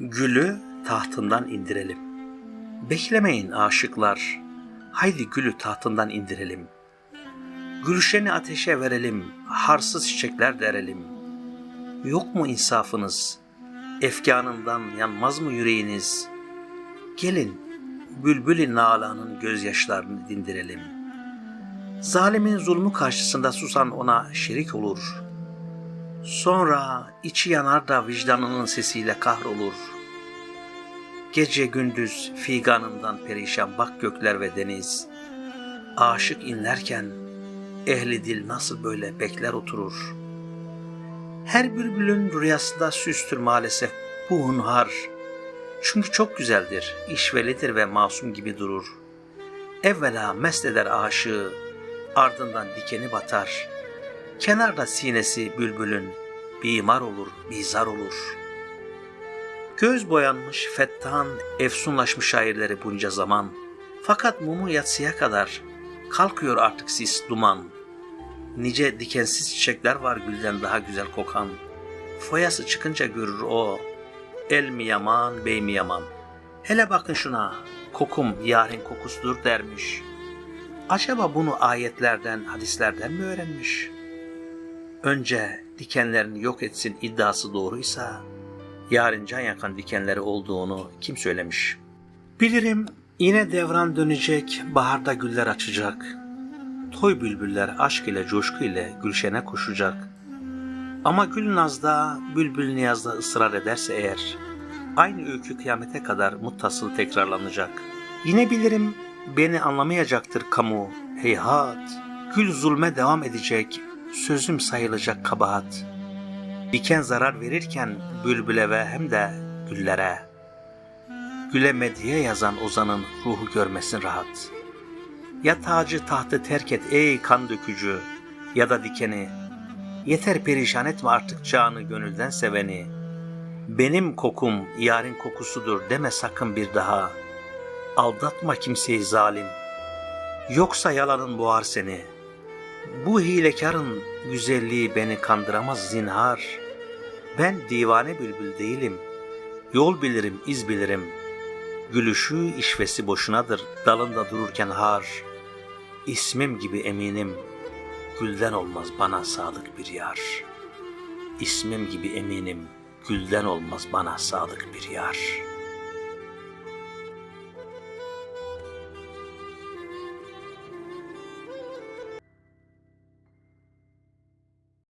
Gülü tahtından indirelim. Beklemeyin aşıklar, haydi gülü tahtından indirelim. Gülşeni ateşe verelim, harsız çiçekler derelim. Yok mu insafınız? Efkanından yanmaz mı yüreğiniz? Gelin, bülbül-i nalanın gözyaşlarını dindirelim. Zalimin zulmü karşısında susan ona şerik olur. Sonra içi yanar da vicdanının sesiyle kahrolur. Gece gündüz figanından perişan bak gökler ve deniz. Aşık inlerken ehli dil nasıl böyle bekler oturur. Her bülbülün rüyasında süstür maalesef bu hunhar. Çünkü çok güzeldir, işvelidir ve masum gibi durur. Evvela mest eder aşığı, ardından dikeni batar. Kenarda sinesi bülbülün, bimar olur, bizar olur. Göz boyanmış, fettan, efsunlaşmış şairleri bunca zaman. Fakat mumu yatsıya kadar kalkıyor artık sis duman. Nice dikensiz çiçekler var gülden daha güzel kokan. Foyası çıkınca görür o, el mi yaman, bey mi yaman. Hele bakın şuna, kokum yarın kokusudur dermiş. Acaba bunu ayetlerden, hadislerden mi öğrenmiş? Önce dikenlerini yok etsin iddiası doğruysa, yarın can yakan dikenleri olduğunu kim söylemiş? Bilirim yine devran dönecek, baharda güller açacak. Toy bülbüller aşk ile coşku ile gülşene koşacak. Ama gül nazda, bülbül niyazda ısrar ederse eğer, aynı öykü kıyamete kadar muttasıl tekrarlanacak. Yine bilirim beni anlamayacaktır kamu, heyhat. Gül zulme devam edecek, sözüm sayılacak kabahat. Diken zarar verirken bülbüle ve hem de güllere. Güle medhiye yazan ozanın ruhu görmesin rahat. Ya tacı tahtı terk et ey kan dökücü ya da dikeni. Yeter perişan etme artık canı gönülden seveni. Benim kokum yarın kokusudur deme sakın bir daha. Aldatma kimseyi zalim. Yoksa yalanın boğar seni. Bu hilekarın güzelliği beni kandıramaz zinhar. Ben divane bülbül değilim. Yol bilirim, iz bilirim. Gülüşü işvesi boşunadır, dalında dururken har. İsmim gibi eminim, gülden olmaz bana sadık bir yar. İsmim gibi eminim, gülden olmaz bana sadık bir yar.''